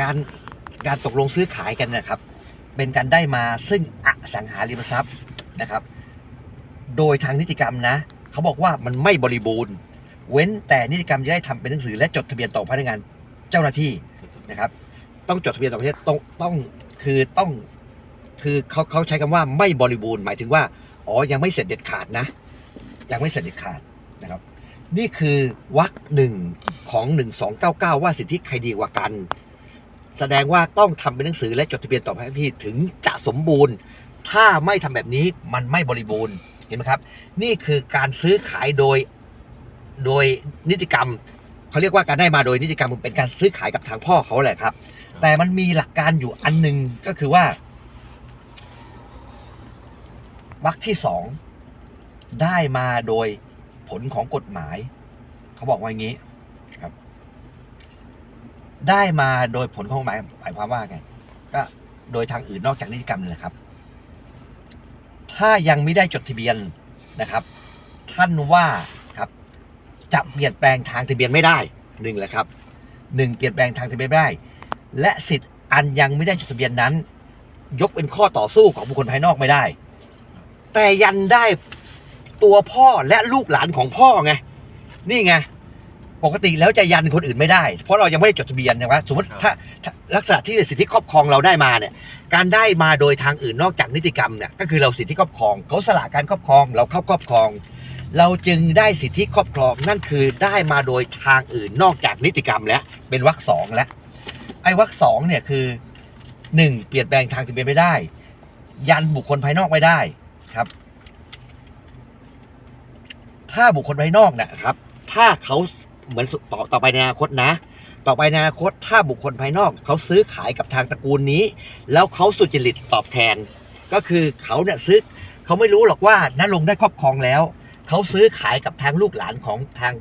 การการตกลงซื้อขายกันนะครับ เป็นการได้มาซึ่งอสังหาริมทรัพย์นะครับ โดยทางนิติกรรมนะเขาบอกว่ามันไม่บริบูรณ์ เว้นแต่นิติกรรมจะได้ทำเป็นหนังสือและจดทะเบียนต่อพนักงานเจ้าหน้าที่นะครับ ต้องจดทะเบียนต่อประเทศต้องต้องคือต้องคือเขาเขาใช้คำว่าไม่บริบูรณ์หมายถึงว่าอ๋อยังไม่เสร็จเด็ดขาดนะ ยังไม่เสร็จเด็ดขาดนะครับ นี่คือวรรคหนึ่งของหนึ่งสองเก้าเก้าว่าสิทธิใครดีกว่ากัน แสดงว่าต้องทำเป็นหนังสือและจดทะเบียนต่อพนักงานที่ถึงจะสมบูรณ์ ถ้าไม่ทำแบบนี้มันไม่บริบูรณ์เห็นไหมครับ นี่คือการซื้อขายโดยโดยนิติกรรมเขาเรียกว่าการได้มาโดยนิติกรรมเป็นการซื้อขายกับทางพ่อเขาแหละครับ แต่มันมีหลักการอยู่อันหนึ่งก็คือว่าวรรคที่สองได้มาโดย ผลของกฎหมาย เขาบอกว่าอย่างนี้ครับ ได้มาโดยผลของกฎหมายหมายความว่าไงก็โดยทางอื่นนอกจากนิติกรรมนี่แหละครับ ถ้ายังไม่ได้จดทะเบียนนะครับ ท่านว่าครับ จะเปลี่ยนแปลงทางทะเบียนไม่ได้หนึ่งแหละครับหนึ่งเปลี่ยนแปลงทางทะเบียนไม่ได้ และสิทธิ์อันยังไม่ได้จดทะเบียนนั้น ยกเป็นข้อต่อสู้ของบุคคลภายนอกไม่ได้ แต่ยันได้ ตัวพ่อและลูกหลานของพ่อไงนี่ไงปกติแล้วจะยันคนอื่นไม่ได้ เพราะเรายังไม่ได้จดทะเบียนนะว่าสมมติถ้าถ้าลักษณะที่สิทธิครอบครองเราได้มาเนี่ยการได้มาโดยทางอื่นนอกจากนิติกรรมเนี่ยก็คือเราสิทธิครอบครองเขาสละการครอบครอง เราเข้าครอบครอง เราจึงได้สิทธิครอบครองนั่นคือได้มาโดยทางอื่นนอกจากนิติกรรมแล้วเป็นวรรคสองแล้วไอ้วรรคสองเนี่ยคือหนึ่งเปลี่ยนแปลงทางทะเบียนไม่ได้ ยันบุคคลภายนอกไม่ได้ครับ ถ้าบุคคลภายนอกนะครับ ถ้าเขาเหมือนต่อต่อไปในอนาคตนะ ต่อไปในอนาคตถ้าบุคคลภายนอก เขาซื้อขายกับทางตระกูลนี้ แล้วเขาสุจริตตอบแทน ก็คือเขาเนี่ยซื้อเขาไม่รู้หรอกว่าน้าลงได้ครอบครองแล้ว เขาซื้อขายกับทางลูกหลานของทาง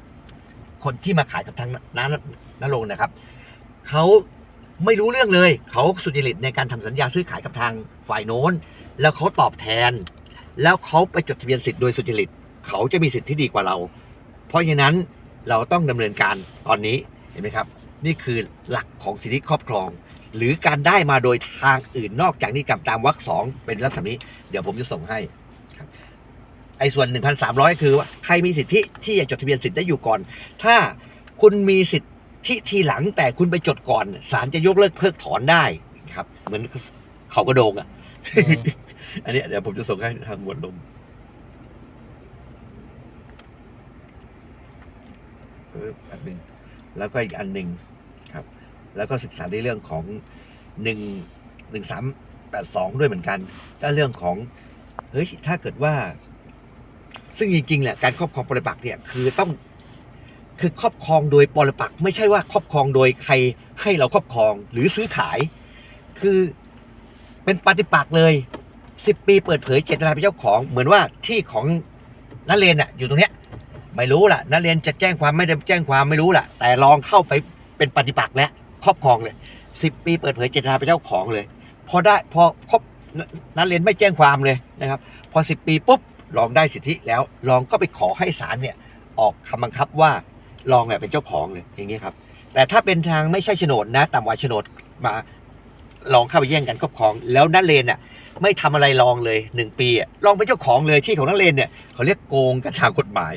คนที่มาขายกับทางน้าน้าลงนะครับเขาไม่รู้เรื่องเลย เขาสุจริตในการทำสัญญาซื้อขายกับทางฝ่ายโน้น แล้วเขาตอบแทน แล้วเขาไปจดทะเบียนสิทธิ์โดยสุจริต เขาจะมีสิทธิ์ที่ดีกว่าเรา เพราะฉะนั้นเราต้องดำเนินการตอนนี้เห็นไหมครับ นี่คือหลักของสิทธิครอบครอง หรือการได้มาโดยทางอื่นนอกจากนิติกรรมตามวรรคสองเป็นลักษณะนี้ เดี๋ยวผมจะส่งให้ครับไอ้ส่วน 1,300 คือว่าใครมีสิทธิที่จะจดทะเบียนสิทธิ์ได้อยู่ก่อน ถ้าคุณมีสิทธิทีหลังแต่คุณไปจดก่อนศาลจะยกเลิกเพิกถอนได้ครับ เหมือนเขากระโดงอะอืมอันนี้เดี๋ยวผมจะส่งให้ทางหมวดลม อออันหนึ่งแล้วก็อีกอันหนึ่งครับ แล้วก็ศึกษาในเรื่องของหนึ่งหนึ่งสามแปดสองด้วยเหมือนกันก็เรื่องของเฮ้ยถ้าเกิดว่า ซึ่งจริงๆแหละการครอบครองปรปักษ์เนี่ยคือต้องคือครอบครองโดยปรปักษ์ไม่ใช่ว่าครอบครองโดยใครให้เราครอบครองหรือซื้อขาย คือเป็นปฏิปักษ์เลยสิบปีเปิดเผยเจตนาเป็นเจ้าของ เหมือนว่าที่ของนักเรนอะอยู่ตรงเนี้ย ไม่รู้ล่ะนักเรียนจะแจ้งความไม่ได้แจ้งความไม่รู้ล่ะ แต่ลองเข้าไปเป็นปฏิปักษ์แล้วครอบครองเลยสิบปีเปิดเผยเจตนาเป็นเจ้าของเลย พอได้พอครบนักเรียนไม่แจ้งความเลยนะครับ พอสิบปีปุ๊บลองได้สิทธิแล้วลองก็ไปขอให้ศาลเนี่ยออกคำบังคับว่าลองเนี่ยเป็นเจ้าของเลยอย่างเงี้ครับ แต่ถ้าเป็นทางไม่ใช่โฉนดนะต่ำกว่าโฉนดมาลองเข้าไปแย่งกันครอบครอง แล้วนักเรียนอะไม่ทำอะไรลองเลยหนึ่งปีอะลองเป็นเจ้าของเลยที่ของนักเรียนเนี่ยเขาเรียกโกงกันทางกฎหมาย